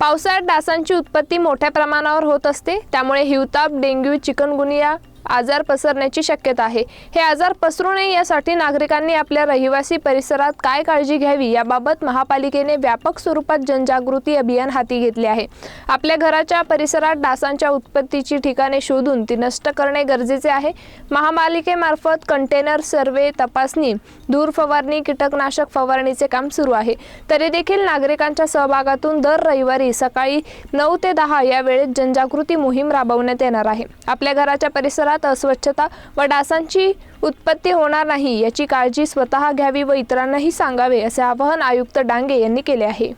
पावसाळ्यात डासांची उत्पत्ती मोठ्या प्रमाणावर होत असते. त्यामुळे हिवताप डेंग्यू चिकनगुनिया आजार पसरण्याची शक्यता आहे. हे आजार पसरू नये यासाठी नागरिकांनी आपल्या रहिवासी परिसरात काय काळजी घ्यावी याबाबत महापालिकेने व्यापक स्वरूपात जनजागृती अभियान हाती घेतले आहे. आपल्या घराच्या परिसरात डासांच्या उत्पत्तीची ठिकाणे शोधून ती नष्ट करणे गरजेचे आहे. महापालिकेमार्फत कंटेनर सर्वे तपासणी धूर फवारणी कीटकनाशक फवारणीचे काम सुरू आहे. तरी देखील नागरिकांच्या सहभागातून दर रविवारी सकाळी नऊ ते दहा या वेळेत जनजागृती मोहीम राबवण्यात येणार आहे. आपल्या घराच्या परिसरात अस्वच्छता व डासांची उत्पत्ती होणार नाही याची काळजी स्वतः घ्यावी व इतरांनाही सांगावे असे आवाहन आयुक्त डांगे यांनी केले आहे.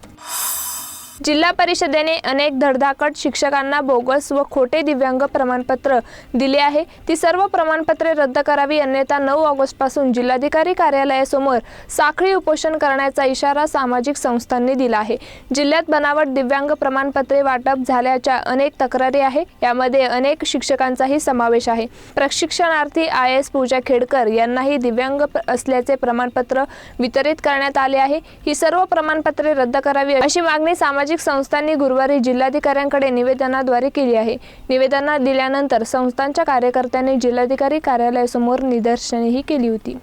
जिल्हा परिषदेने अनेक धडधाकट शिक्षकांना बोगस व खोटे दिव्यांग प्रमाणपत्र दिले आहे. ती सर्व प्रमाणपत्रे रद्द करावी अन्यथा नऊ ऑगस्टपासून जिल्हाधिकारी कार्यालयासमोर साखळी उपोषण करण्याचा इशारा सामाजिक संस्थांनी दिला आहे. जिल्ह्यात बनावट दिव्यांग प्रमाणपत्रे वाटप झाल्याच्या अनेक तक्रारी आहे. यामध्ये अनेक शिक्षकांचाही समावेश आहे. प्रशिक्षणार्थी आय. एस. पूजा खेडकर यांनाही दिव्यांग असल्याचे प्रमाणपत्र वितरित करण्यात आले आहे. ही सर्व प्रमाणपत्रे रद्द करावी अशी मागणी सामाजिक संस्थांनी गुरुवारी जिल्हाधिकाऱ्यांकडे निवेदनाद्वारे केली आहे. निवेदना दिल्यानंतर संस्थांच्या कार्यकर्त्यांनी जिल्हाधिकारी कार्यालयासमोर निदर्शनेही केली होती.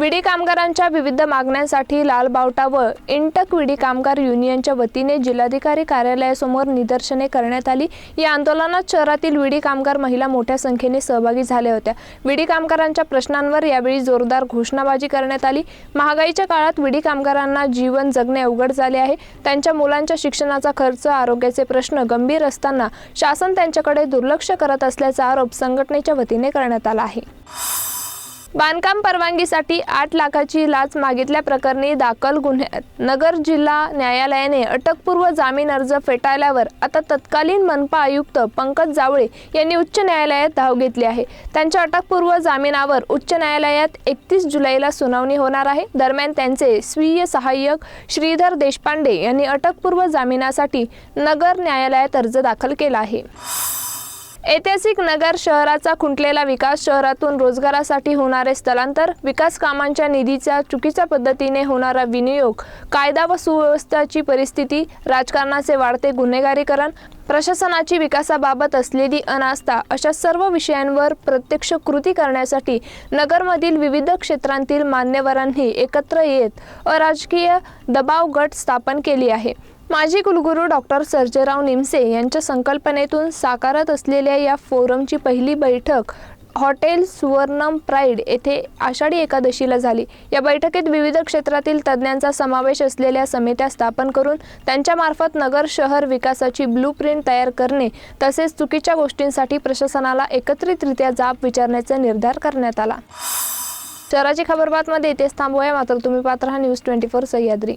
विडी कामगारांच्या विविध मागण्यांसाठी लाल बावटा व इंटक विडी कामगार युनियनच्या वतीने जिल्हाधिकारी कार्यालयासमोर निदर्शने करण्यात आली. या आंदोलनात शहरातील विडी कामगार महिला मोठ्या संख्येने सहभागी झाल्या होत्या. विडी कामगारांच्या प्रश्नांवर यावेळी जोरदार घोषणाबाजी करण्यात आली. महागाईच्या काळात विडी कामगारांना जीवन जगणे अवघड झाले आहे. त्यांच्या मुलांच्या शिक्षणाचा खर्च आरोग्याचे प्रश्न गंभीर असताना शासन त्यांच्याकडे दुर्लक्ष करत असल्याचा आरोप संघटनेच्या वतीने करण्यात आला आहे. बांधकाम परवानगीसाठी आठ लाखाची लाच मागितल्याप्रकरणी दाखल गुन्ह्यात नगर जिल्हा न्यायालयाने अटकपूर्व जामीन अर्ज फेटाळल्यावर आता तत्कालीन मनपा आयुक्त पंकज जावळे यांनी उच्च न्यायालयात धाव घेतली आहे. त्यांच्या अटकपूर्व जामिनावर उच्च न्यायालयात एकतीस जुलैला सुनावणी होणार आहे. दरम्यान त्यांचे स्वीय सहाय्यक श्रीधर देशपांडे यांनी अटकपूर्व जामिनासाठी नगर न्यायालयात अर्ज दाखल केला आहे. ऐतिहासिक नगर शहराचा खुंटलेला विकास शहरातून रोजगारासाठी होणारे स्थलांतर विकास कामांच्या निधीचा चुकीच्या पद्धतीने होणारा विनियोग कायदा व सुव्यवस्थेची परिस्थिती राजकारणाचे वाढते गुन्हेगारीकरण प्रशासनाची विकासाबाबत असलेली अनास्था अशा सर्व विषयांवर प्रत्यक्ष कृती करण्यासाठी नगरमधील विविध क्षेत्रांतील मान्यवरांनी एकत्र येत अराजकीय दबाव गट स्थापन केली आहे. माजी कुलगुरू डॉक्टर सर्जेराव निमसे यांच्या संकल्पनेतून साकारत असलेल्या या फोरमची पहिली बैठक हॉटेल सुवर्णम प्राईड येथे आषाढी एकादशीला झाली. या बैठकीत विविध क्षेत्रातील तज्ज्ञांचा समावेश असलेल्या समित्या स्थापन करून त्यांच्यामार्फत नगर शहर विकासाची ब्लू प्रिंट तयार करणे तसेच चुकीच्या गोष्टींसाठी प्रशासनाला एकत्रितरित्या जाब विचारण्याचा निर्धार करण्यात आला. शहराची खबरबातमध्ये इथेच थांबूया. मात्र तुम्ही पात्र हा न्यूज ट्वेंटी फोर सह्याद्री.